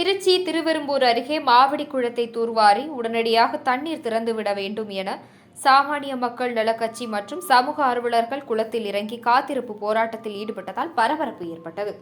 திருச்சி திருவெரும்பூர் அருகே மாவடி குளத்தை தூர்வாரி உடனடியாக தண்ணீர் திறந்துவிட வேண்டும் என சாமானிய மக்கள் நலக்கட்சி மற்றும் சமூக ஆர்வலர்கள் குளத்தில் இறங்கி காத்திருப்பு போராட்டத்தில் ஈடுபட்டதால் பரபரப்பு ஏற்பட்டது.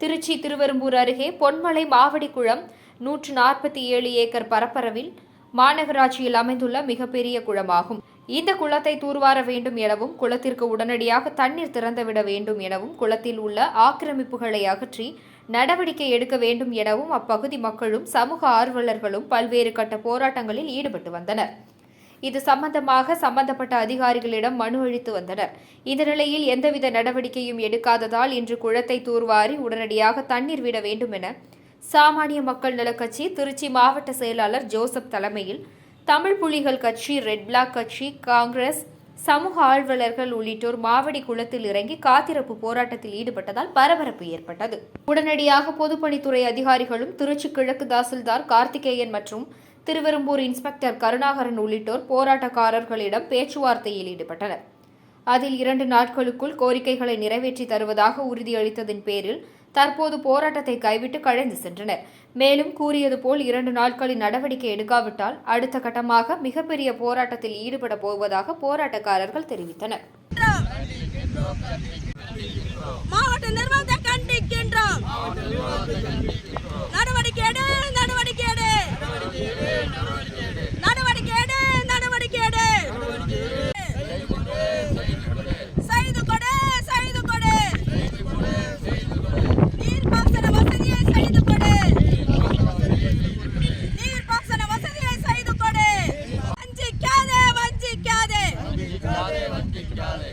திருச்சி திருவெரும்பூர் அருகே பொன்மலை மாவடி குளம் நூற்று நாற்பத்தி ஏழு ஏக்கர் பரப்பரவில் மாநகராட்சியில் அமைந்துள்ள மிகப்பெரிய குளமாகும். இந்த குளத்தை தூர்வார வேண்டும் எனவும் குளத்திற்கு உடனடியாக தண்ணீர் திறந்துவிட வேண்டும் எனவும் குளத்தில் உள்ள ஆக்கிரமிப்புகளை அகற்றி நடவடிக்கை எடுக்க வேண்டும் எனவும் அப்பகுதி மக்களும் சமூக ஆர்வலர்களும் பல்வேறு கட்ட போராட்டங்களில் ஈடுபட்டு வந்தனர். இது சம்பந்தமாக சம்பந்தப்பட்ட அதிகாரிகளிடம் மனு அளித்து வந்தனர். இந்த நிலையில் எந்தவித நடவடிக்கையும் எடுக்காததால் இன்று குளத்தை தூர்வாரி உடனடியாக தண்ணீர் விட வேண்டும் என சாமானிய மக்கள் நலக்கட்சி திருச்சி மாவட்ட செயலாளர் ஜோசப் தலைமையில் தமிழ் புலிகள் கட்சி ரெட் பிளாக் கட்சி காங்கிரஸ் சமூக ஆர்வலர்கள் உள்ளிட்டோர் மாவடி குளத்தில் இறங்கி காத்திருப்பு போராட்டத்தில் ஈடுபட்டதால் பரபரப்பு ஏற்பட்டது. உடனடியாக பொதுப்பணித்துறை அதிகாரிகளும் திருச்சி கிழக்கு தாசில்தார் கார்த்திகேயன் மற்றும் திருவெரும்பூர் இன்ஸ்பெக்டர் கருணாகரன் உள்ளிட்டோர் போராட்டக்காரர்களிடம் பேச்சுவார்த்தையில் ஈடுபட்டனர். அதில் இரண்டு நாட்களுக்குள் கோரிக்கைகளை நிறைவேற்றி தருவதாக உறுதியளித்ததின் பேரில் தற்போது போராட்டத்தை கைவிட்டு கழைந்து சென்றனர். மேலும் கூறியது போல் இரண்டு நாட்களில் நடவடிக்கை எடுக்காவிட்டால் அடுத்த கட்டமாக மிகப்பெரிய போராட்டத்தில் ஈடுபட போவதாக போராட்டக்காரர்கள் தெரிவித்தனர். மாவட்ட நிர்வாகத்தை கண்டிக்கின்றோம். வஞ்சிக்காதே